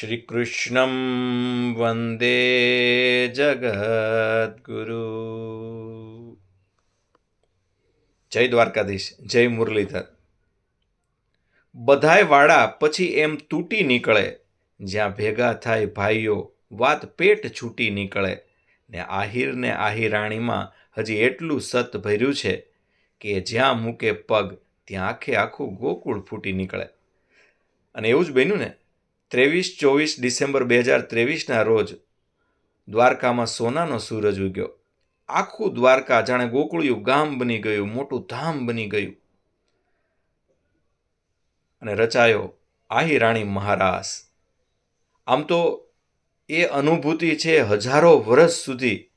શ્રીકૃષ્ણં વંદે જગદ્ગુરુ. જય દ્વારકાધીશ, જય મુરલીધર. બધાય વાળા પછી એમ તૂટી નીકળે. જ્યાં ભેગા થાય ભાઈઓ, વાત પેટ છૂટી નીકળે. ને આહિર ને આહિરાણીમાં હજી એટલું સત ભર્યું છે કે જ્યાં મૂકે પગ, ત્યાં આખે આખું ગોકુળ ફૂટી નીકળે. અને એવું જ બન્યું ને ત્રેવીસ ચોવીસ ડિસેમ્બર બે હજાર ત્રેવીસના રોજ દ્વારકામાં સોનાનો સૂરજ ઉગ્યો. આખું દ્વારકા જાણે ગોકુળિયું ગામ બની ગયું, મોટું ધામ બની ગયું. અને રચાયો આહી રાણી મહારાસ. આમ તો એ અનુભૂતિ છે હજારો વર્ષ સુધી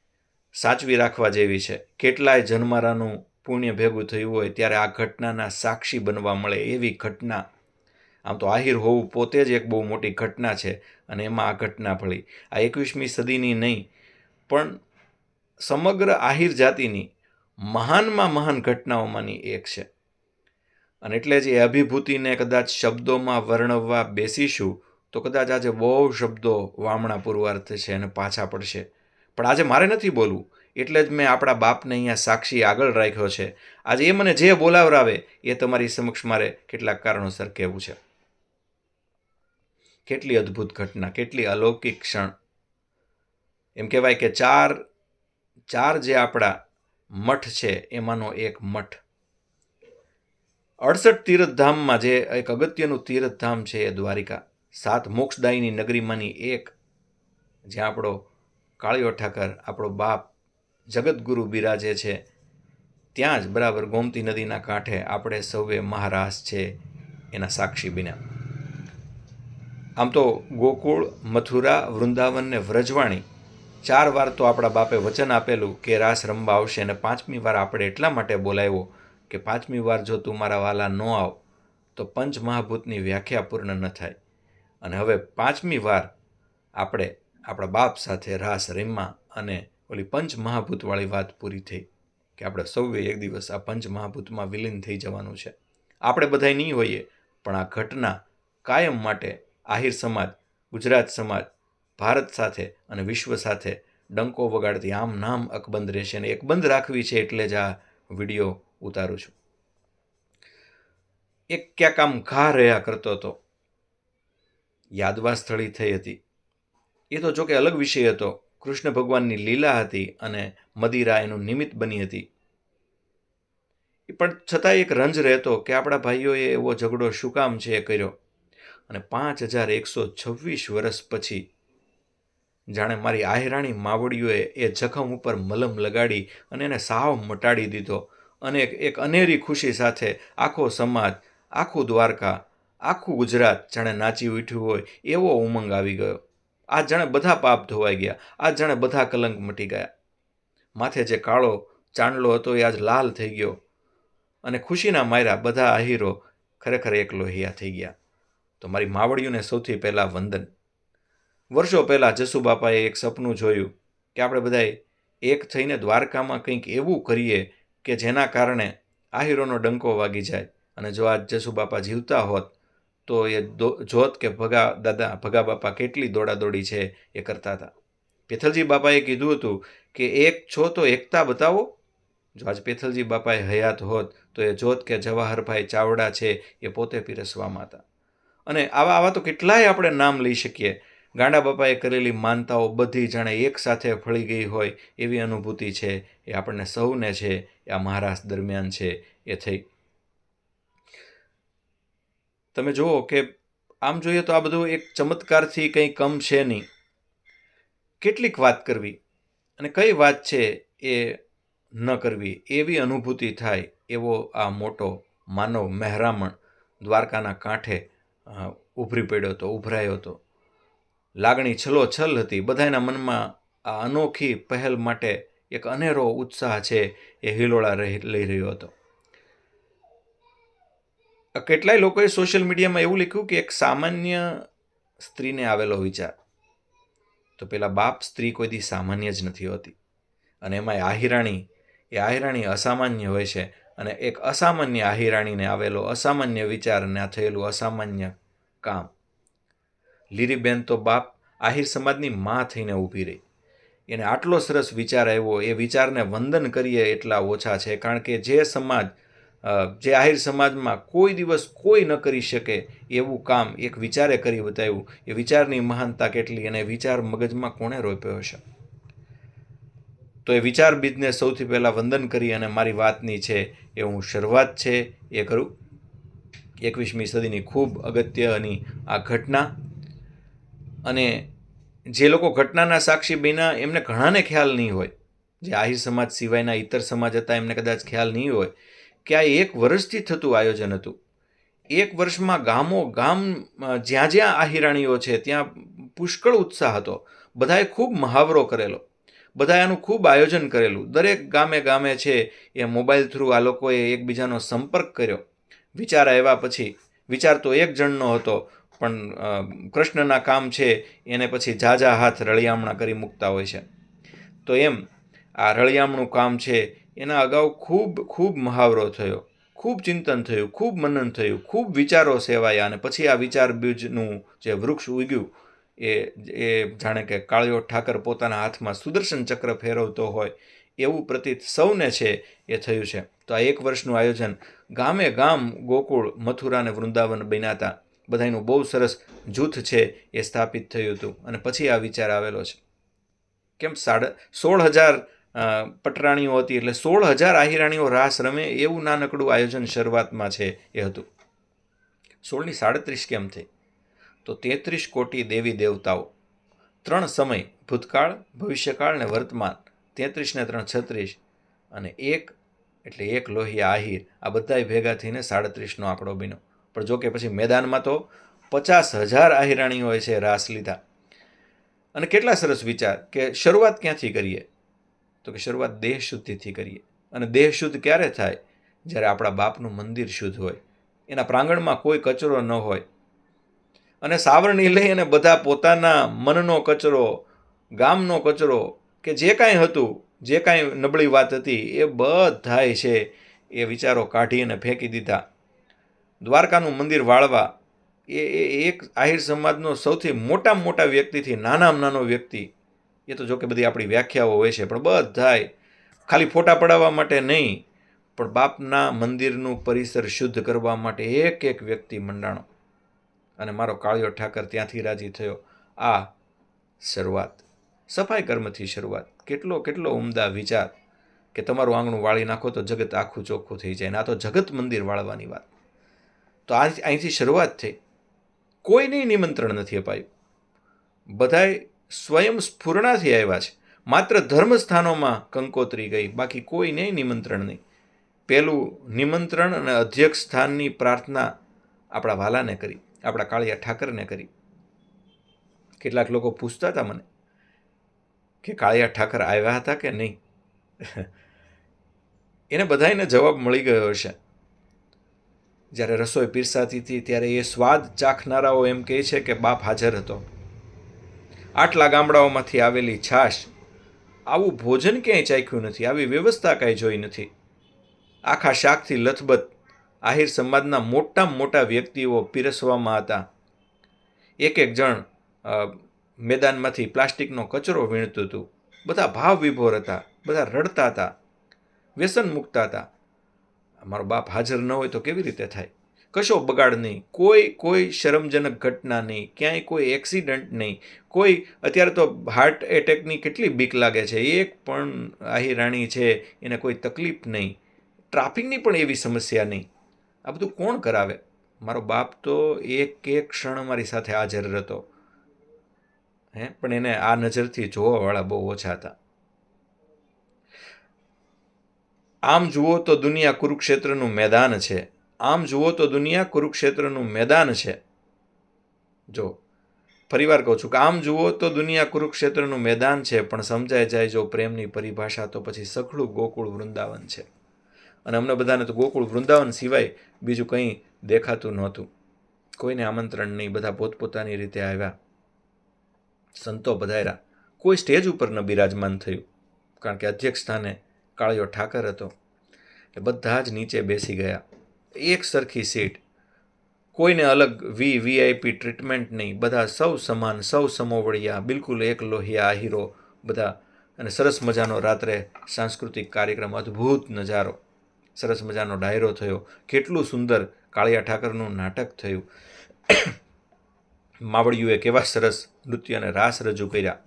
સાચવી રાખવા જેવી છે. કેટલાય જન્મારાનું પુણ્ય ભેગું થયું હોય ત્યારે આ ઘટનાના સાક્ષી બનવા મળે એવી ઘટના આમ તો આહિર હોવું પોતે જ એક બહુ મોટી ઘટના છે અને એમાં આ ઘટના ભળી. આ એકવીસમી સદીની નહીં, પણ સમગ્ર આહિર જાતિની મહાનમાં મહાન ઘટનાઓમાંની એક છે. અને એટલે જ એ અભિભૂતિને કદાચ શબ્દોમાં વર્ણવવા બેસીશું, તો કદાચ આજે બહુ શબ્દો વામણા પૂર્વાર્થ છે અને પાછા પડશે. પણ આજે મારે નથી બોલવું, એટલે જ મેં આપણા બાપને અહીંયા સાક્ષી આગળ રાખ્યો છે. આજે એ મને જે બોલાવરાવે એ તમારી સમક્ષ મારે કેટલાક કારણોસર કહેવું છે. કેટલી અદ્ભુત ઘટના, કેટલી અલૌકિક ક્ષણ. એમ કહેવાય કે ચાર ચાર જે આપણા મઠ છે, એમાંનો એક મઠ. અડસઠ તીર્થધામમાં જે એક અગત્યનું તીર્થધામ છે એ દ્વારિકા, સાત મોક્ષદાયીની નગરીમાંની એક, જ્યાં આપણો કાળિયો ઠાકર, આપણો બાપ જગતગુરુ બિરાજે છે. ત્યાં જ બરાબર ગોમતી નદીના કાંઠે આપણે સૌએ મહારાસ છે એના સાક્ષી બન્યા. આમ તો ગોકુળ, મથુરા, વૃંદાવન ને વ્રજવાણી ચાર વાર તો આપણા બાપે વચન આપેલું કે રાસ રમવા આવશે અને પાંચમી વાર આપણે એટલા માટે બોલાવ્યો કે પાંચમી વાર જો તું મારા વાલા ન આવ, તો પંચ મહાભૂતની વ્યાખ્યા પૂર્ણ ન થાય. અને હવે પાંચમી વાર આપણે આપણા બાપ સાથે રાસ રમ્યા અને ઓલી પંચ મહાભૂતવાળી વાત પૂરી થઈ કે આપણે સૌએ એક દિવસ આ પંચ મહાભૂતમાં વિલીન થઈ જવાનું છે. આપણે બધાય નહીં હોઈએ, પણ આ ઘટના કાયમ માટે આહિર સમાજ, ગુજરાત સમાજ, ભારત સાથે અને વિશ્વ સાથે ડંકો વગાડતી આમ નામ અકબંધ રહેશે અને એકબંધ રાખવી છે એટલે જ આ વીડિયો ઉતારું છું. એક ક્યાંક આમ ઘા રહ્યા કરતો હતો. યાદવા સ્થળી થઈ હતી. એ તો જોકે અલગ વિષય હતો. કૃષ્ણ ભગવાનની લીલા હતી અને મદિરા એનું નિમિત્ત બની હતી. પણ છતાં એક રંજ રહેતો કે આપણા ભાઈઓએ એવો ઝઘડો શું કામ છે એ કર્યો? અને પાંચ હજાર એકસો છવ્વીસ વર્ષ પછી જાણે મારી આહેરાણી માવડીઓએ એ જખમ ઉપર મલમ લગાડી અને એને સાવ મટાડી દીધો અને એક અનેરી ખુશી સાથે આખો સમાજ, આખું દ્વારકા, આખું ગુજરાત જાણે નાચી ઉઠ્યું હોય એવો ઉમંગ આવી ગયો. આ જાણે બધા પાપ ધોવાઈ ગયા. આ જાણે બધા કલંક મટી ગયા. માથે જે કાળો ચાંદલો હતો એ આજ લાલ થઈ ગયો અને ખુશીના માયરા બધા આહીરો ખરેખર એક લોહિયા થઈ ગયા. તો મારી માવડીઓને સૌથી પહેલાં વંદન. વર્ષો પહેલાં જસુબાપાએ એક સપનું જોયું કે આપણે બધાએ એક થઈને દ્વારકામાં કંઈક એવું કરીએ કે જેના કારણે આહીરોનો ડંકો વાગી જાય. અને જો આજ જસુબાપા જીવતા હોત, તો એ જોત કે ભગા દાદા, ભગા બાપા કેટલી દોડાદોડી છે એ કરતા હતા. પેથલજી બાપાએ કીધું હતું કે એક છો તો એકતા બતાવો. જો આજ પેથલજી બાપાએ હયાત હોત, તો એ જોત કે જવાહરભાઈ ચાવડા છે એ પોતે પીરસવામાં હતા અને આવા આવા તો કેટલાય આપણે નામ લઈ શકીએ. ગાંડા બાપાએ કરેલી માનતાઓ બધી જાણે એક સાથે ફળી ગઈ હોય એવી અનુભૂતિ છે. એ આપણને સૌને છે. એ આ મહારાષ્ટ્ર દરમિયાન છે. એ થઈ. તમે જુઓ કે આમ જોઈએ તો આ બધું એક ચમત્કારથી કંઈ કમ છે નહીં. કેટલીક વાત કરવી અને કઈ વાત છે એ ન કરવી એવી અનુભૂતિ થાય એવો આ મોટો માનવ મહેરામણ દ્વારકાના કાંઠે ઉભરી પડ્યો હતો, ઉભરાયો હતો. લાગણી છલો છલ હતી. બધાના મનમાં આ અનોખી પહેલ માટે એક અનેરો ઉત્સાહ છે એ હિલોળા લઈ રહ્યો હતો. કેટલાય લોકોએ સોશિયલ મીડિયામાં એવું લખ્યું કે એક સામાન્ય સ્ત્રીને આવેલો વિચાર. તો પેલા બાપ સ્ત્રી કોઈ દી સામાન્ય જ નથી હોતી. અને એમાં આહિરાણી, એ આહિરાણી અસામાન્ય હોય છે. અને એક અસામાન્ય આહિરાણીને આવેલો અસામાન્ય વિચાર અને આ થયેલું અસામાન્ય કામ. લીરીબેન તો બાપ આહિર સમાજની માં થઈને ઊભી રહી. એને આટલો સરસ વિચાર આવ્યો, એ વિચારને વંદન કરીએ એટલા ઓછા છે, કારણ કે જે સમાજ જે આહિર સમાજમાં કોઈ દિવસ કોઈ ન કરી શકે એવું કામ એક વિચારે કરી બતાવ્યું. એ વિચારની મહાનતા કેટલી અને વિચાર મગજમાં કોણે રોપ્યો હશે? તો એ વિચાર બીજને સૌથી પહેલાં વંદન કરી અને મારી વાતની છે એ હું શરૂઆત છે એ કરું. એકવીસમી સદીની ખૂબ અગત્યની આ ઘટના. અને જે લોકો ઘટનાના સાક્ષી બન્યા, એમને ઘણાને ખ્યાલ નહીં હોય. જે આહિર સમાજ સિવાયના ઇતર સમાજ હતા, એમને કદાચ ખ્યાલ નહીં હોય. કે આ એક વર્ષથી થતું આયોજન હતું. એક વર્ષમાં ગામો ગામ, જ્યાં જ્યાં આહિરાણીઓ છે, ત્યાં પુષ્કળ ઉત્સાહ હતો. બધાએ ખૂબ મહાવરો કરેલો. બધાએ આનું ખૂબ આયોજન કરેલું. દરેક ગામે ગામે છે એ મોબાઈલ થ્રુ આ લોકોએ એકબીજાનો સંપર્ક કર્યો. વિચાર આવ્યા પછી, વિચાર તો એક જણનો હતો, પણ કૃષ્ણના કામ છે એને પછી ઝાઝા હાથ રળિયામણા કરી મૂકતા હોય છે. તો એમ, આ રળિયામણું કામ છે, એના અગાઉ ખૂબ ખૂબ મહાવરો થયો, ખૂબ ચિંતન થયું, ખૂબ મનન થયું, ખૂબ વિચારો સેવાયા અને પછી આ વિચાર બીજનું જે વૃક્ષ ઉગ્યું, એ એ જાણે કે કાળિયો ઠાકર પોતાના હાથમાં સુદર્શન ચક્ર ફેરવતો હોય, એવું પ્રતીત સૌને છે એ થયું છે. તો આ એક વર્ષનું આયોજન ગામે ગામ ગોકુળ, મથુરા અને વૃંદાવન બન્યા હતા બધાનું બહુ સરસ જૂથ છે એ સ્થાપિત થયું હતું અને પછી આ વિચાર આવેલો છે. કેમ સાડા સોળ હજાર પટરાણીઓ હતી એટલે સોળ હજાર આહિરાણીઓ રાસ રમે એવું નાનકડું આયોજન શરૂઆતમાં છે એ હતું. સોળની સાડત્રીસ કેમ થઈ? તો તેત્રીસ કોટી દેવી દેવતાઓ. ત્રણ સમય ભૂતકાળ, ભવિષ્યકાળ ને વર્તમાન. તેત્રીસ ને ત્રણ છત્રીસ. અને એક એટલે એક લોહિયા આહિર, આ બધાય ભેગા થઈને સાડત્રીસનો આંકડો બન્યો પણ જો કે પછી મેદાનમાં તો પચાસ હજાર આહિરાણીઓએ છે રાસ લીધા. અને કેટલા સરસ વિચાર કે શરૂઆત ક્યાંથી કરીએ? તો કે શરૂઆત દેહ શુદ્ધિથી કરીએ. અને દેહ શુદ્ધ ક્યારે થાય? જ્યારે આપણા બાપનું મંદિર શુદ્ધ હોય. એના પ્રાંગણમાં કોઈ કચરો ન હોય. અને સાવરણી લઈ અને બધા પોતાના મનનો કચરો, ગામનો કચરો કે જે કાંઈ હતું જે કાંઈ નબળી વાત હતી એ બધાય છે એ વિચારો કાઢી અને ફેંકી દીધા. દ્વારકાનું મંદિર વાળવા એ એ એક આહિર સમાજનો સૌથી મોટામાં મોટા વ્યક્તિથી નાનામાં નાનો વ્યક્તિ. એ તો જોકે બધી આપણી વ્યાખ્યાઓ હોય છે, પણ બધાય ખાલી ફોટા પડાવવા માટે નહીં, પણ બાપના મંદિરનું પરિસર શુદ્ધ કરવા માટે એક એક વ્યક્તિ મંડાણો. અને મારો કાળિયો ઠાકર ત્યાંથી રાજી થયો. આ શરૂઆત. સફાઈ કર્મથી શરૂઆત. કેટલો કેટલો ઉમદા વિચાર કે તમારું આંગણું વાળી નાખો તો જગત આખું ચોખ્ખું થઈ જાય. ને આ તો જગત મંદિર વાળવાની વાત. તો આ અહીંથી શરૂઆત થઈ. કોઈને નિમંત્રણ નથી અપાયું. બધાય સ્વયં સ્ફૂર્ણાથી આવ્યા છે. માત્ર ધર્મસ્થાનોમાં કંકોત્રી ગઈ, બાકી કોઈને નિમંત્રણ નહીં. પહેલું નિમંત્રણ અને અધ્યક્ષ સ્થાનની પ્રાર્થના આપણા વાલાને કરી, આપણા કાળિયા ઠાકરને કરી. કેટલાક લોકો પૂછતા હતા મને કે કાળિયા ઠાકર આવ્યા હતા કે નહીં? એને બધાયને જવાબ મળી ગયો હશે. જ્યારે રસોઈ પીરસાતી હતી, ત્યારે એ સ્વાદ ચાખનારાઓ એમ કહે છે કે બાપ હાજર હતો. આટલા ગામડાઓમાંથી આવેલી છાશ, આવું ભોજન ક્યાંય ચાખ્યું નથી, આવી વ્યવસ્થા કાંઈ જોઈ નથી. આખા શાકથી લથબથ આહિર સમાજના મોટામાં મોટા વ્યક્તિઓ પીરસવામાં હતા. એક એક જણ મેદાનમાંથી પ્લાસ્ટિકનો કચરો વીણતું હતું. બધા ભાવ વિભોર હતા, બધા રડતા હતા, વ્યસન મૂકતા હતા. મારો બાપ હાજર ન હોય તો કેવી રીતે થાય? કશો બગાડ નહીં. કોઈ કોઈ શરમજનક ઘટના નહીં. ક્યાંય કોઈ એક્સિડન્ટ નહીં. કોઈ, અત્યારે તો હાર્ટ એટેકની કેટલી બીક લાગે છે. એક પણ આહી રાણી છે, એને કોઈ તકલીફ નહીં. ટ્રાફિકની પણ એવી સમસ્યા નહીં. આ બધું કોણ કરાવે? મારો બાપ તો એક એક ક્ષણ મારી સાથે હાજર હતો હે? પણ એને આ નજરથી જોવાવાળા બહુ ઓછા હતા. આમ જુઓ તો દુનિયા કુરુક્ષેત્રનું મેદાન છે. આમ જુઓ તો દુનિયા કુરુક્ષેત્રનું મેદાન છે. જો, ફરીવાર કહું છું કે આમ જુઓ તો દુનિયા કુરુક્ષેત્રનું મેદાન છે, પણ સમજાય જાય જો પ્રેમની પરિભાષા તો પછી સખડું ગોકુળ વૃંદાવન છે. અને અમને બધાને તો ગોકુળ વૃંદાવન સિવાય બીજું કંઈ દેખાતું નહોતું. કોઈને આમંત્રણ નહીં, બધા પોતપોતાની રીતે આવ્યા. સંતો બધાયરા. કોઈ સ્ટેજ ઉપર ન બિરાજમાન થયું, કારણ કે અધ્યક્ષ સ્થાને કાળિયો ઠાકર હતો. એટલે બધા જ નીચે બેસી ગયા. એક સરખી સીટ. કોઈને અલગ વી વીઆઈપી ટ્રીટમેન્ટ નહીં. બધા સૌ સમાન, સૌ સમોવડિયા, બિલકુલ એક લોહિયા, આહીરો, બધા. અને સરસ મજાનો રાત્રે સાંસ્કૃતિક કાર્યક્રમ, અદ્ભુત નજારો. સરસ મજાનો ડાયરો થયો. કેટલું સુંદર કાળિયા ઠાકરનું નાટક થયું. માવડિયુએ કેવા સરસ નૃત્ય અને રાસ રજૂ કર્યા.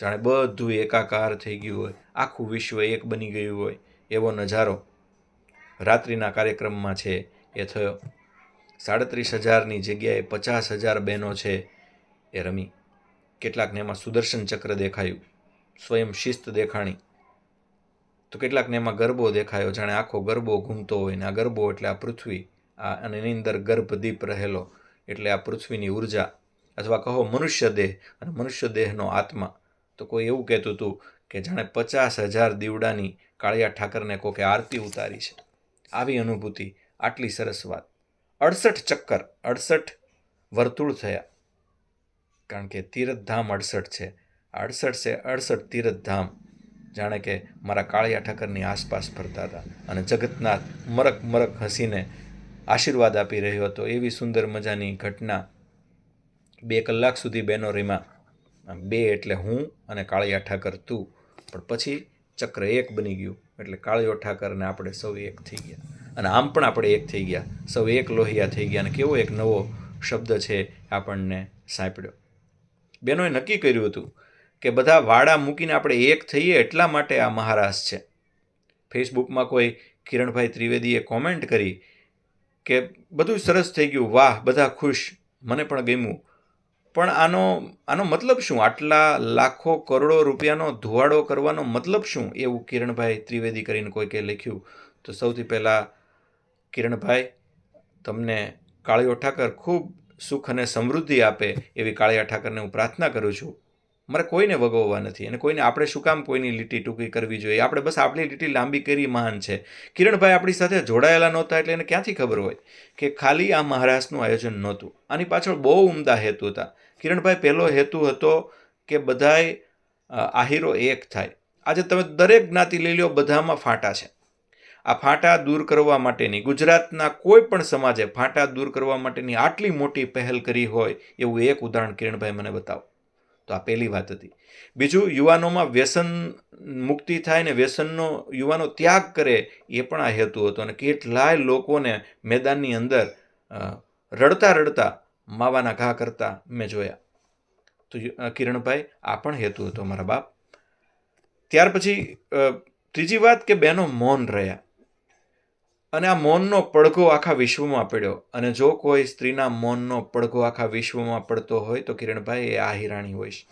જાણે બધું એકાકાર થઈ ગયું હોય, આખું વિશ્વ એક બની ગયું હોય એવો નજારો રાત્રિના કાર્યક્રમમાં છે. એ થયો. સાડત્રીસ હજારની જગ્યાએ પચાસ હજાર બહેનો છે એ રમી. કેટલાકને એમાં સુદર્શન ચક્ર દેખાયું. સ્વયં શિસ્ત દેખાણી. તો કેટલાકને એમાં ગરબો દેખાયો. જાણે આખો ગરબો ઘૂમતો હોય ને આ ગરબો એટલે આ પૃથ્વી, આ અને એની અંદર ગર્ભદીપ રહેલો. એટલે આ પૃથ્વીની ઊર્જા અથવા કહો મનુષ્ય દેહ અને મનુષ્ય દેહનો આત્મા. તો કોઈ એવું કહેતું હતું કે જાણે પચાસ હજાર દીવડાની કાળિયા ઠાકરને કોકે આરતી ઉતારી છે. આવી અનુભૂતિ, આટલી સરસ વાત. અડસઠ ચક્કર, અડસઠ વર્તુળ થયા. કારણ કે તીરથધામ અડસઠ છે. અડસઠ છે અડસઠ તીરથધામ. જાણે કે મારા કાળિયા ઠાકરની આસપાસ ફરતા હતા અને જગતનાથ મરક મરક હસીને આશીર્વાદ આપી રહ્યો હતો. એવી સુંદર મજાની ઘટના બે કલાક સુધી બેનો રીમાં. બે એટલે હું અને કાળિયા ઠાકર તું. પણ પછી ચક્ર એક બની ગયું. એટલે કાળિયો ઠાકરને આપણે સૌ એક થઈ ગયા. અને આમ પણ આપણે એક થઈ ગયા. સૌ એક લોહિયા થઈ ગયા. અને કેવો એક નવો શબ્દ છે આપણને સાંપડ્યો બેનોએ નક્કી કર્યું હતું કે બધા વાડા મૂકીને આપણે એક થઈએ એટલા માટે આ મહારાસ છે. ફેસબુકમાં કોઈ કિરણભાઈ ત્રિવેદીએ કોમેન્ટ કરી કે બધું સરસ થઈ ગયું, વાહ, બધા ખુશ, મને પણ ગમ્યું. પણ આનો આનો મતલબ શું? આટલા લાખો કરોડો રૂપિયાનો ધુવાડો કરવાનો મતલબ શું? એવું કિરણભાઈ ત્રિવેદી કરીને કોઈકે લખ્યું. તો સૌથી પહેલાં, કિરણભાઈ, તમને કાળીઓ ઠાકર ખૂબ સુખ અને સમૃદ્ધિ આપે એવી કાળિયા ઠાકરને હું પ્રાર્થના કરું છું. મારે કોઈને વગોવવા નથી અને કોઈને આપણે શું કામ કોઈની લીટી ટૂંકી કરવી જોઈએ? આપણે બસ આપણી લીટી લાંબી કરી મહાન છે. કિરણભાઈ આપણી સાથે જોડાયેલા નહોતા એટલે એને ક્યાંથી ખબર હોય કે ખાલી આ મહારાષ્ટ્રનું આયોજન નહોતું. આની પાછળ બહુ ઉમદા હેતુ હતા. કિરણભાઈ પહેલો હેતુ હતો કે બધાય આહીરો એક થાય. આજે તમે દરેક જ્ઞાતિ લઈ લો બધામાં ફાંટા છે. આ ફાંટા દૂર કરવા માટેની, ગુજરાતના કોઈ પણ સમાજે ફાંટા દૂર કરવા માટેની આટલી મોટી પહેલ કરી હોય એવું એક ઉદાહરણ કિરણભાઈ મને બતાવો. તો આ પહેલી વાત હતી. બીજું, યુવાનોમાં વ્યસન મુક્તિ થાય ને વ્યસનનો યુવાનો ત્યાગ કરે એ પણ આ હેતુ હતો અને કેટલાય લોકોને મેદાનની અંદર રડતા રડતા માવાના ઘા કરતા મેં જોયા. તો કિરણભાઈ, આ પણ હેતુ હતો મારા બાપ. ત્યાર પછી ત્રીજી વાત કે બહેનો મૌન રહ્યા. અને આ મૌનનો પડઘો આખા વિશ્વમાં પડ્યો. અને જો કોઈ સ્ત્રીના મૌનનો પડઘો આખા વિશ્વમાં પડતો હોય તો કિરણભાઈ એ આ હિરાણી હોય છે.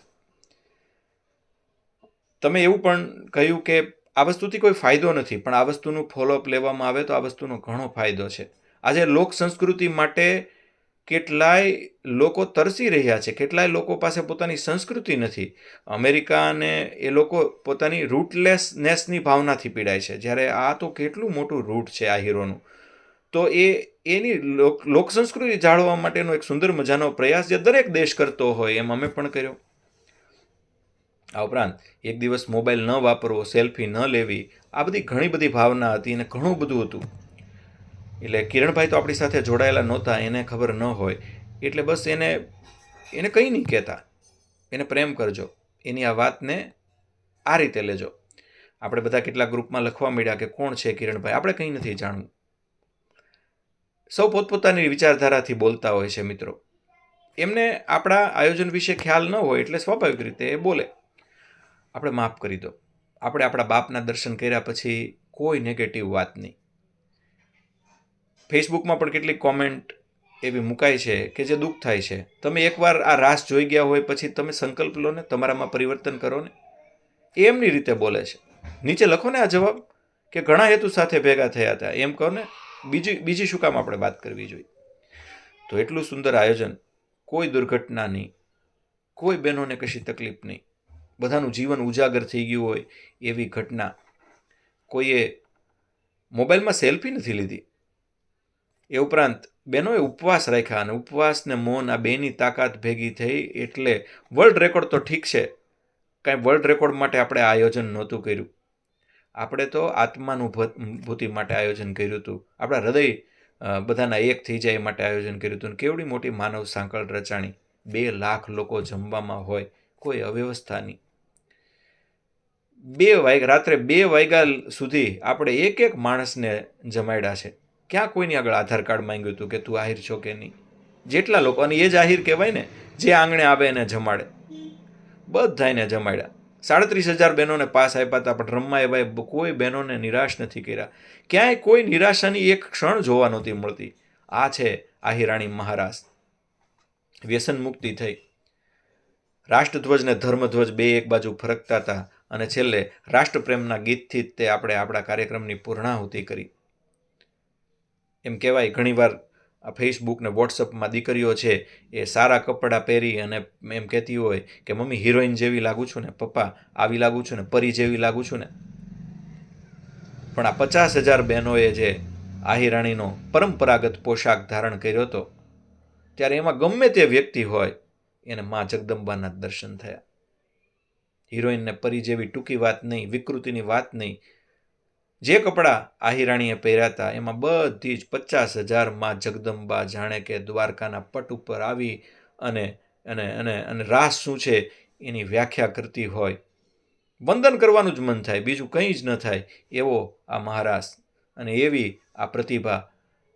તમે એવું પણ કહ્યું કે આ વસ્તુથી કોઈ ફાયદો નથી, પણ આ વસ્તુનું ફોલોઅપ લેવામાં આવે તો આ વસ્તુનો ઘણો ફાયદો છે. આજે લોક સંસ્કૃતિ માટે કેટલાય લોકો તરસી રહ્યા છે, કેટલાય લોકો પાસે પોતાની સંસ્કૃતિ નથી. અમેરિકા અને એ લોકો પોતાની રૂટલેસનેસની ભાવનાથી પીડાય છે. જ્યારે આ તો કેટલું મોટું રૂટ છે આ હીરોનું. તો એ, એની લોક સંસ્કૃતિ જાળવવા માટેનો એક સુંદર મજાનો પ્રયાસ જે દરેક દેશ કરતો હોય, એમ અમે પણ કર્યો. આ ઉપરાંત, એક દિવસ મોબાઈલ ન વાપરવો સેલ્ફી ન લેવી, આ બધી ઘણી બધી ભાવના હતી અને ઘણું બધું હતું. એટલે કિરણભાઈ તો આપણી સાથે જોડાયેલા નહોતા, એને ખબર ન હોય. એટલે બસ એને એને કંઈ નહીં કહેતા. એને પ્રેમ કરજો. એની આ વાતને આ રીતે લેજો. આપણે બધા કેટલા ગ્રુપમાં લખવા મળ્યા કે કોણ છે કિરણભાઈ? આપણે કંઈ નથી જાણવું. સૌ પોતપોતાની વિચારધારાથી બોલતા હોય છે મિત્રો. એમને આપણા આયોજન વિશે ખ્યાલ ન હોય એટલે સ્વાભાવિક રીતે એ બોલે. આપણે માફ કરી દો. આપણે આપણા બાપના દર્શન કર્યા પછી કોઈ નેગેટિવ વાત નહીં. ફેસબુકમાં પણ કેટલીક કોમેન્ટ એવી મુકાય છે કે જે દુઃખ થાય છે. તમે એકવાર આ રાસ જોઈ ગયા હોય, પછી તમે સંકલ્પ લો ને, તમારામાં પરિવર્તન કરો ને. એ એમની રીતે બોલે છે. નીચે લખો ને આ જવાબ કે ઘણા હેતુ સાથે ભેગા થયા હતા. એમ કહો ને, બીજી બીજી શું કામ આપણે વાત કરવી જોઈએ? તો એટલું સુંદર આયોજન. કોઈ દુર્ઘટના નહીં. કોઈ બહેનોને કશી તકલીફ નહીં. બધાનું જીવન ઉજાગર થઈ ગયું હોય એવી ઘટના. કોઈએ મોબાઈલમાં સેલ્ફી નથી લીધી. એ ઉપરાંત, બહેનોએ ઉપવાસ રાખ્યા અને ઉપવાસ ને મૌન આ બેની તાકાત ભેગી થઈ એટલે વર્લ્ડ રેકોર્ડ તો ઠીક છે, કાંઈ વર્લ્ડ રેકોર્ડ માટે આપણે આયોજન નહોતું કર્યું. આપણે તો આત્માનુભૂતિ માટે આયોજન કર્યું હતું. આપણા હૃદય બધાના એક થઈ જાય માટે આયોજન કર્યું હતું. કેવડી મોટી માનવ સાંકળ રચાણી, બે લાખ લોકો જમવામાં હોય, કોઈ અવ્યવસ્થા નહીં. બે વાગ રાત્રે બે વાગ્યા સુધી આપણે એક એક માણસને જમાડ્યા છે. ક્યાં કોઈની આગળ આધાર કાર્ડ માંગ્યું હતું કે તું આહિર છો કે નહીં? જેટલા લોકો અને એ જ આહિર કહેવાય ને, જે આંગણે આવે એને જમાડે. બધાને જમાડ્યા. સાડત્રીસ હજાર બહેનોને પાસ આપ્યા હતા, પણ રમવા એવા કોઈ બહેનોને નિરાશ નથી કર્યા. ક્યાંય કોઈ નિરાશાની એક ક્ષણ જોવા નહોતી મળતી. આ છે આહિરાણી મહારાજ. વ્યસન મુક્તિ થઈ. રાષ્ટ્રધ્વજ ને ધર્મધ્વજ બે એક બાજુ ફરકતા હતા, અને છેલ્લે રાષ્ટ્રપ્રેમના ગીતથી જ તે આપણે આપણા કાર્યક્રમની પૂર્ણાહુતિ કરી. એમ કહેવાય, ઘણીવાર આ ફેસબુક ને વોટ્સઅપમાં દીકરીઓ છે એ સારા કપડાં પહેરી અને એમ કહેતી હોય કે, મમ્મી હિરોઈન જેવી લાગુ છું ને, પપ્પા, આવી લાગુ છું ને, પરી જેવી લાગુ છું ને. પણ આ પચાસ હજાર બહેનોએ જે આહિરાણીનો પરંપરાગત પોશાક ધારણ કર્યો હતો, ત્યારે એમાં ગમે તે વ્યક્તિ હોય, એને મા જગદંબાના દર્શન થયા. હિરોઈનને પરી જેવી ટૂંકી વાત નહીં, વિકૃતિની વાત નહીં જે કપડાં આહિરાણીએ પહેર્યા હતા, એમાં બધી જ પચાસ હજારમાં જગદંબા જાણે કે દ્વારકાના પટ ઉપર આવી અને અને અને અને રાસ શું છે એની વ્યાખ્યા કરતી હોય. વંદન કરવાનું જ મન થાય, બીજું કંઈ જ ન થાય, એવો આ મહારાજ અને એવી આ પ્રતિભા,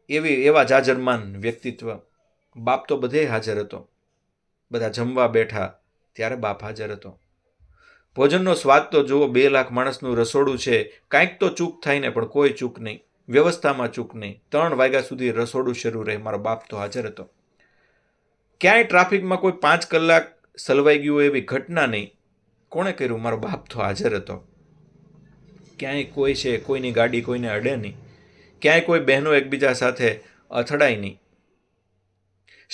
એવી, એવા જાજરમાન વ્યક્તિત્વ. બાપ તો બધે હાજર હતો. બધા જમવા બેઠા, ત્યારે બાપ હાજર હતો. ભોજનનો સ્વાદ તો જુઓ, બે લાખ માણસનું રસોડું છે. કાંઈક તો ચૂક થાય ને પણ કોઈ ચૂક નહીં. વ્યવસ્થામાં ચૂક નહીં. ત્રણ વાગ્યા સુધી રસોડું શરૂ રહે. મારો બાપ તો હાજર હતો. ક્યાંય ટ્રાફિકમાં કોઈ પાંચ કલાક સલવાઈ ગયું એવી ઘટના નહીં. કોણે કર્યું? મારો બાપ તો હાજર હતો. ક્યાંય કોઈ છે? કોઈની ગાડી કોઈને અડે નહીં. ક્યાંય કોઈ બહેનો એકબીજા સાથે અથડાય નહીં.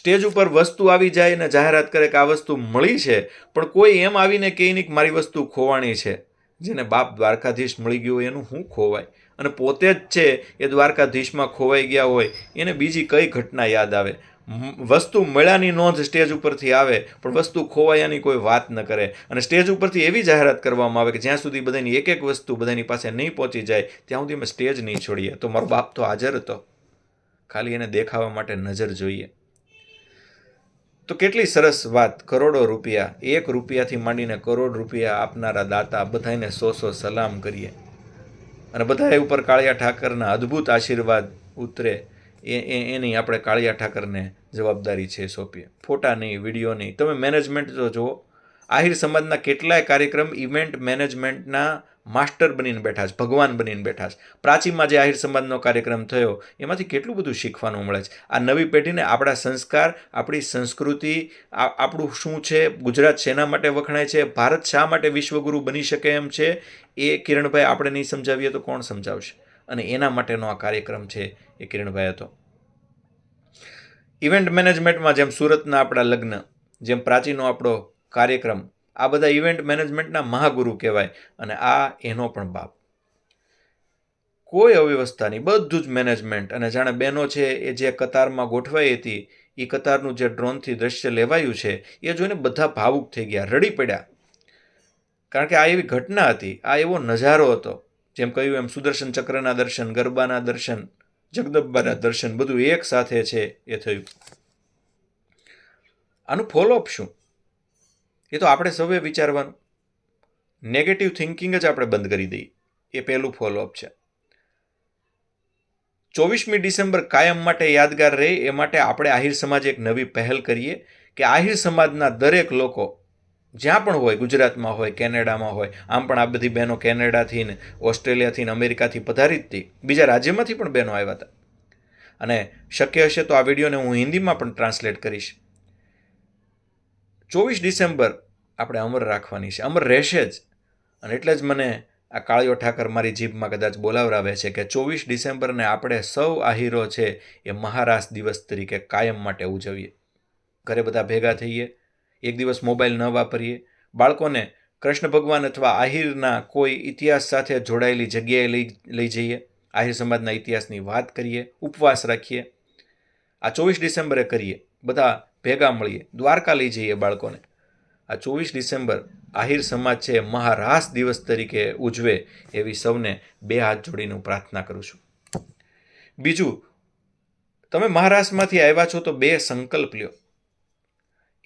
સ્ટેજ ઉપર વસ્તુ આવી જાય અને જાહેરાત કરે કે આ વસ્તુ મળી છે, પણ કોઈ એમ આવીને કહે નહીં કે મારી વસ્તુ ખોવાણી છે. જેને બાપ દ્વારકાધીશ મળી ગયો હોય એનું શું ખોવાય? અને પોતે જ છે એ દ્વારકાધીશમાં ખોવાઈ ગયા હોય, એને બીજી કઈ ઘટના યાદ આવે? વસ્તુ મળ્યાની નોંધ સ્ટેજ ઉપરથી આવે, પણ વસ્તુ ખોવાયાની કોઈ વાત ન કરે. અને સ્ટેજ ઉપરથી એવી જાહેરાત કરવામાં આવે કે જ્યાં સુધી બધાની એક એક વસ્તુ બધાની પાસે નહીં પહોંચી જાય, ત્યાં સુધી અમે સ્ટેજ નહીં છોડીએ. તો મારો બાપ તો હાજર હતો. ખાલી એને દેખાવા માટે નજર જોઈએ. તો કેટલી સરસ વાત. કરોડો રૂપિયા. એક રૂપિયાથી માંડીને કરોડ રૂપિયા આપનારા દાતા બધાને સો સો સલામ કરીએ. અને બધા ઉપર કાળિયા ઠાકરના અદ્ભુત આશીર્વાદ ઉતરે. એ, એની આપણે કાળિયા ઠાકરને જવાબદારી છે સોંપીએ. ફોટા નહીં, વીડિયો નહીં. તમે મેનેજમેન્ટ તો જુઓ. આહિર સમાજના કેટલાય કાર્યક્રમ ઇવેન્ટ મેનેજમેન્ટના માસ્ટર બનીને બેઠા છે, ભગવાન બનીને બેઠા છે. પ્રાચીનમાં જે આહિર સમાજનો કાર્યક્રમ થયો, એમાંથી કેટલું બધું શીખવાનું મળે છે? આ નવી પેઢીને આપણા સંસ્કાર, આપણી સંસ્કૃતિ આપણું શું છે, ગુજરાત શેના માટે વખણાય છે, ભારત શા માટે વિશ્વગુરુ બની શકે એમ છે, એ કિરણભાઈ આપણે નહીં સમજાવીએ તો કોણ સમજાવશે? અને એના માટેનો આ કાર્યક્રમ છે એ કિરણભાઈ હતો. ઇવેન્ટ મેનેજમેન્ટમાં જેમ સુરતના આપણા લગ્ન, જેમ પ્રાચીનો આપણો કાર્યક્રમ આ બધા ઇવેન્ટ મેનેજમેન્ટના મહાગુરુ કહેવાય અને આ એનો પણ બાપ. કોઈ અવ્યવસ્થા નહીં, બધું જ મેનેજમેન્ટ અને જાણે બહેનો છે એ જે કતારમાં ગોઠવાઈ હતી એ કતારનું જે ડ્રોનથી દ્રશ્ય લેવાયું છે, એ જોઈને બધા ભાવુક થઈ ગયા, રડી પડ્યા. કારણ કે આ એવી ઘટના હતી, આ એવો નજારો હતો, જેમ કહ્યું એમ સુદર્શન ચક્રના દર્શન, ગરબાના દર્શન, જગદંબાના દર્શન, બધું એક સાથે છે એ થયું. આનું ફોલોઅપ શું? એ તો આપણે સૌએ વિચારવાનું. નેગેટિવ થિંકિંગ જ આપણે બંધ કરી દઈએ. એ પહેલું ફોલોઅપ છે. ચોવીસમી ડિસેમ્બર કાયમ માટે યાદગાર રહે, એ માટે આપણે આહિર સમાજ એક નવી પહેલ કરીએ કે આહિર સમાજના દરેક લોકો જ્યાં પણ હોય, ગુજરાતમાં હોય, કેનેડામાં હોય, આમ પણ આ બધી બહેનો કેનેડાથી ને ઓસ્ટ્રેલિયાથી ને અમેરિકાથી પધારી હતી. બીજા રાજ્યમાંથી પણ બહેનો આવ્યા હતા. અને શક્ય હશે તો આ વિડીયોને હું હિન્દીમાં પણ ટ્રાન્સલેટ કરીશ. ચોવીસ ડિસેમ્બર આપણે અમર રાખવાની છે. અમર રહેશે જ. અને એટલે જ મને આ કાળિયો ઠાકર મારી જીભમાં કદાચ બોલાવરાવે છે કે ચોવીસ ડિસેમ્બરને આપણે સૌ આહીરો છે એ મહારાસ દિવસ તરીકે કાયમ માટે ઉજવીએ. ઘરે બધા ભેગા થઈએ. એક દિવસ મોબાઈલ ન વાપરીએ. બાળકોને કૃષ્ણ ભગવાન અથવા આહિરના કોઈ ઇતિહાસ સાથે જોડાયેલી જગ્યાએ લઈ લઈ જઈએ. આહિર સમાજના ઇતિહાસની વાત કરીએ. ઉપવાસ રાખીએ. આ ચોવીસ ડિસેમ્બરે કરીએ. બધા ભેગા મળીએ, દ્વારકા લઈ જઈએ બાળકોને. આ ચોવીસ ડિસેમ્બર આહિર સમાજ છે, મહારાસ દિવસ તરીકે ઉજવે એવી સૌને બે હાથ જોડીને હું પ્રાર્થના કરું છું. બીજું, તમે મહારાષ્ટ્રમાંથી આવ્યા છો તો બે સંકલ્પ લ્યો.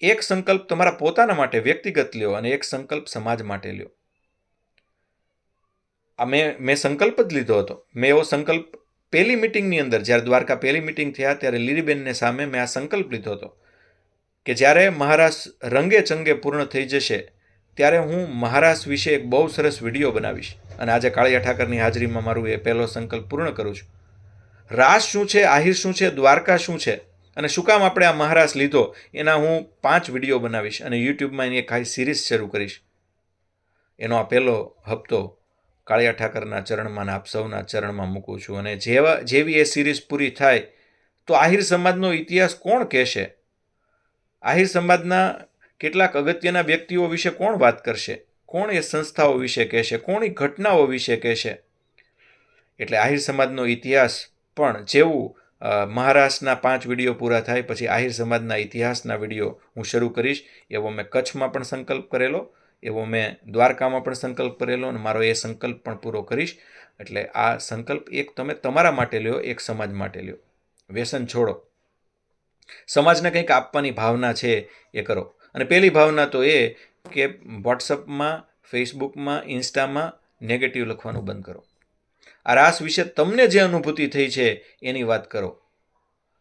એક સંકલ્પ તમારા પોતાના માટે વ્યક્તિગત લ્યો અને એક સંકલ્પ સમાજ માટે લ્યો. આ મેં મેં સંકલ્પ જ લીધો હતો. મેં એવો સંકલ્પ પહેલી મિટિંગની અંદર, જ્યારે દ્વારકા પહેલી મિટિંગ થયા, ત્યારે લીલીબેનને સામે મેં આ સંકલ્પ લીધો હતો. કે જ્યારે મહારાસ રંગે ચંગે પૂર્ણ થઈ જશે, ત્યારે હું મહારાસ વિશે એક બહુ સરસ વીડિયો બનાવીશ. અને આજે કાળિયા ઠાકરની હાજરીમાં મારું એ પહેલો સંકલ્પ પૂર્ણ કરું છું. રાસ શું છે, આહિર શું છે, દ્વારકા શું છે, અને શું કામ આપણે આ મહારાસ લીધો, એના હું પાંચ વીડિયો બનાવીશ અને યુટ્યુબમાં એની એક ખાલી સિરીઝ શરૂ કરીશ. એનો આ પહેલો હપ્તો કાળિયા ઠાકરના ચરણમાં આપ સૌના ચરણમાં મૂકું છું. અને જેવા, જેવી એ સિરીઝ પૂરી થાય, તો આહિર સમાજનો ઇતિહાસ કોણ કહેશે? આહિર સમાજના કેટલાક અગત્યના વ્યક્તિઓ વિશે કોણ વાત કરશે? કોણ એ સંસ્થાઓ વિશે કહેશે? કોણ એ ઘટનાઓ વિશે કહેશે? એટલે આહિર સમાજનો ઇતિહાસ પણ જેવું મહારાષ્ટ્રના પાંચ વીડિયો પૂરા થાય પછી આહિર સમાજના ઇતિહાસના વીડિયો હું શરૂ કરીશ. એવો મેં કચ્છમાં પણ સંકલ્પ કરેલો, એવો મેં દ્વારકામાં પણ સંકલ્પ કરેલો અને મારો એ સંકલ્પ પણ પૂરો કરીશ. એટલે આ સંકલ્પ એક તમે તમારા માટે લ્યો, એક સમાજ માટે લ્યો. વ્યસન છોડો. સમાજને કંઈક આપવાની ભાવના છે એ કરો. અને પહેલી ભાવના તો એ કે વોટ્સઅપમાં, ફેસબુકમાં, ઇન્સ્ટામાં નેગેટિવ લખવાનું બંધ કરો. આ રાસ વિશે તમને જે અનુભૂતિ થઈ છે એની વાત કરો.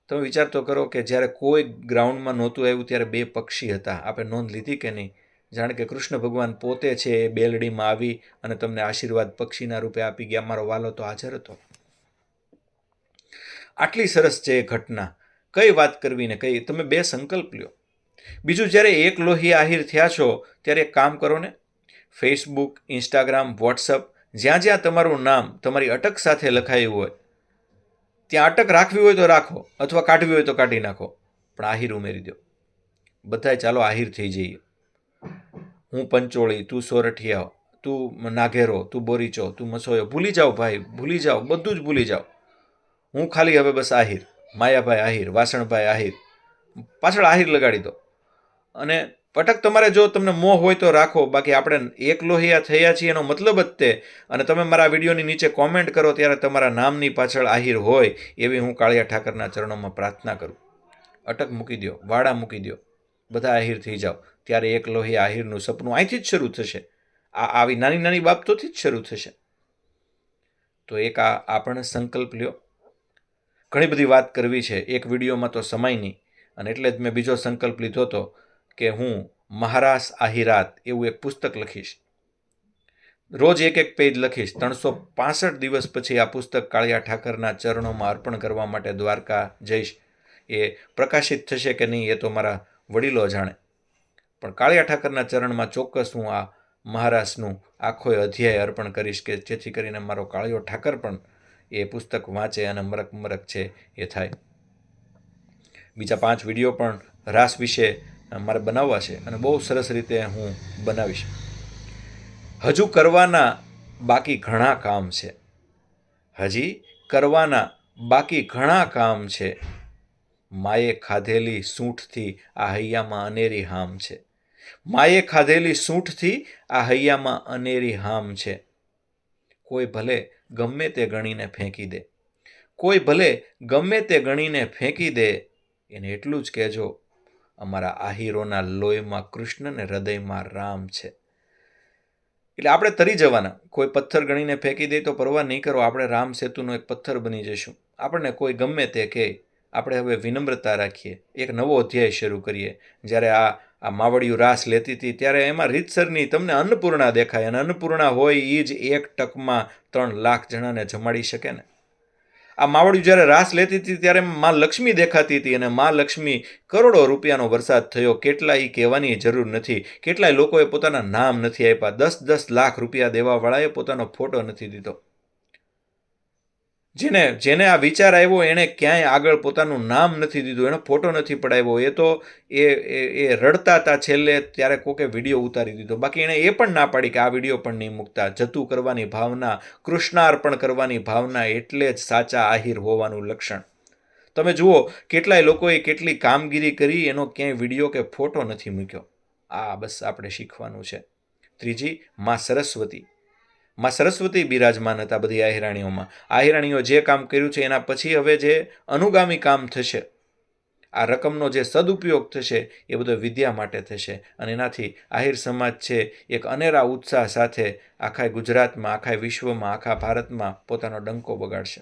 તમે વિચાર તો કરો કે જ્યારે કોઈ ગ્રાઉન્ડમાં નહોતું આવ્યું ત્યારે બે પક્ષી હતા. આપણે નોંધ લીધી કે નહીં? જાણે કે કૃષ્ણ ભગવાન પોતે છે એ બેલડીમાં આવી અને તમને આશીર્વાદ પક્ષીના રૂપે આપી ગયા. મારો વાલો તો હાજર હતો. આટલી સરસ છે એ ઘટના. કઈ વાત કરવી ને કઈ? તમે બે સંકલ્પ લ્યો. બીજું, જ્યારે એક લોહી આહિર થયા છો, ત્યારે એક કામ કરો ને. ફેસબુક ઇન્સ્ટાગ્રામ વોટ્સઅપ જ્યાં જ્યાં તમારું નામ, તમારી અટક સાથે લખાયું હોય, ત્યાં અટક રાખવી હોય તો રાખો, અથવા કાઢવી હોય તો કાઢી નાખો, પણ આહિર ઉમેરી દો. બધાય ચાલો આહિર થઈ જઈએ. હું પંચોળી, તું સોરઠિયા, તું નાઘેરો, તું બોરીચો, તું મસોયો, ભૂલી જાઓ ભાઈ, ભૂલી જાઓ, બધું જ ભૂલી જાઓ. હું ખાલી હવે બસ આહિર. માયાભાઈ આહિર, વાસણભાઈ આહિર. પાછળ આહિર લગાડી દો. અને પટક તમારે જો તમને મોહ હોય તો રાખો. બાકી આપણે એક લોહિયા થયા છીએ, એનો મતલબ જ તે. અને તમે મારા વિડીયોની નીચે કોમેન્ટ કરો ત્યારે તમારા નામની પાછળ આહિર હોય, એવી હું કાળિયા ઠાકરના ચરણોમાં પ્રાર્થના કરું. અટક મૂકી દો વાડા મૂકી દો બધા આહિર થઈ જાઓ. ત્યારે એક લોહી આહિરનું સપનું અહીંથી જ શરૂ થશે. આ આવી નાની નાની બાબતોથી જ શરૂ થશે. તો એક આ આપણે સંકલ્પ લ્યો. ઘણી બધી વાત કરવી છે, એક વિડીયોમાં તો સમય નહીં. અને એટલે જ મેં બીજો સંકલ્પ લીધો હતો કે હું મહારાસ આહિરાત એવું એક પુસ્તક લખીશ. રોજ એક એક પેજ લખીશ. ત્રણસો પાસઠ દિવસ પછી આ પુસ્તક કાળિયા ઠાકરના ચરણોમાં અર્પણ કરવા માટે દ્વારકા જઈશ. એ પ્રકાશિત થશે કે નહીં એ તો મારા વડીલો જાણે. પણ કાળિયા ઠાકરના ચરણમાં ચોક્કસ હું આ મહારાસનું આખો અધ્યાય અર્પણ કરીશ કે જેથી કરીને મારો કાળિયો ઠાકર પણ એ પુસ્તક વાંચે અને મરક મરક છે એ થાય. બીજા પાંચ વીડિયો પણ રાસ વિશે મારે બનાવવા છે અને બહુ સરસ રીતે હું બનાવીશ. હજુ કરવાના બાકી ઘણા કામ છે. હજી કરવાના બાકી ઘણા કામ છે. માએ ખાધેલી સૂંઠથી આ હૈયામાં અનેરી હામ છે. માએ ખાધેલી સૂંઠથી આ હૈયામાં અનેરી હામ છે. કોઈ ભલે ગમે તે ગણીને ફેંકી દે. કોઈ ભલે ગમે તે ગણીને ફેંકી દે, એને એટલું જ કહેજો, અમારા આહીરોના લોહીમાં કૃષ્ણ ને હૃદયમાં રામ છે. એટલે આપણે તરી જવાના. કોઈ પથ્થર ગણીને ફેંકી દે તો પરવા નહીં કરો, આપણે રામ સેતુનો એક પથ્થર બની જઈશું. આપણને કોઈ ગમે તે કહે, આપણે હવે વિનમ્રતા રાખીએ. એક નવો અધ્યાય શરૂ કરીએ. જ્યારે આ આ માવડિયું રાસ લેતી હતી. ત્યારે એમાં રીતસરની તમને અન્નપૂર્ણા દેખાય અને અન્નપૂર્ણા હોય એ જ એક ટકમાં ત્રણ લાખ જણાને જમાડી શકે ને. આ માવડિયું જ્યારે રાસ લેતી હતી ત્યારે માં લક્ષ્મી દેખાતી હતી અને માં લક્ષ્મી કરોડો રૂપિયાનો વરસાદ થયો. કેટલાય કહેવાની જરૂર નથી. કેટલાય લોકોએ પોતાના નામ નથી આપ્યા. દસ દસ લાખ રૂપિયા દેવાવાળાએ પોતાનો ફોટો નથી દીધો. જેને જેને આ વિચાર આવ્યો, એણે ક્યાંય આગળ પોતાનું નામ નથી દીધું એનો ફોટો નથી પડાવ્યો. એ તો એ એ રડતા હતા છેલ્લે, ત્યારે કોકે વીડિયો ઉતારી દીધો. બાકી એણે એ પણ ના પાડી કે આ વીડિયો પણ નહીં મૂકતા. જતું કરવાની ભાવના, કૃષ્ણાર્પણ કરવાની ભાવના એટલે જ સાચા આહિર હોવાનું લક્ષણ. તમે જુઓ, કેટલાય લોકોએ કેટલી કામગીરી કરી, એનો ક્યાંય વીડિયો કે ફોટો નથી મૂક્યો. આ બસ આપણે શીખવાનું છે. ત્રીજી, માં સરસ્વતી. માં સરસ્વતી બિરાજમાન હતા બધી આહિરાણીઓમાં. આહિરાણીઓ જે કામ કર્યું છે, એના પછી હવે જે અનુગામી કામ થશે, આ રકમનો જે સદુપયોગ થશે, એ બધો વિદ્યા માટે થશે. અને એનાથી આહિર સમાજ છે, એક અનેરા ઉત્સાહ સાથે આખા ગુજરાતમાં, આખા વિશ્વમાં, આખા ભારતમાં પોતાનો ડંકો બગાડશે.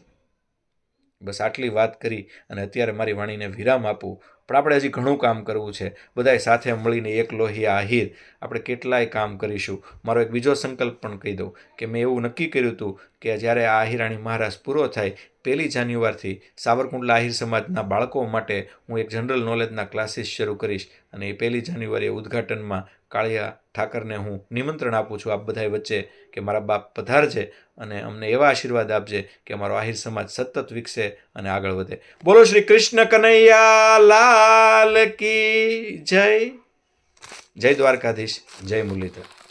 બસ આટલી વાત કરી અને અત્યારે મારી વાણીને વિરામ આપું. પણ આપણે હજી ઘણું કામ કરવું છે. બધાય સાથે મળીને એક લોહી આહિર આપણે કેટલાય કામ કરીશું. મારો એક બીજો સંકલ્પ પણ કહી દઉં કે મેં એવું નક્કી કર્યું હતું કે જ્યારે આ આહિરાણી મહારાજ પૂરો થાય, પહેલી જાન્યુઆરીથી સાવરકુંડલા આહિર સમાજના બાળકો માટે હું એક જનરલ નોલેજના ક્લાસીસ શરૂ કરીશ અને એ પહેલી જાન્યુઆરીએ ઉદ્ઘાટનમાં કાળિયા ઠાકરને હું નિમંત્રણ આપું છું આપ બધાય વચ્ચે કે મારા બાપ પધારજે અને અમને એવા આશીર્વાદ આપજે કે અમારો આહિર સમાજ સતત વિકસે અને આગળ વધે. બોલો શ્રી કૃષ્ણ કનૈયા, લાલ કી જય. જય દ્વારકાધીશ, જય મુરલીધર.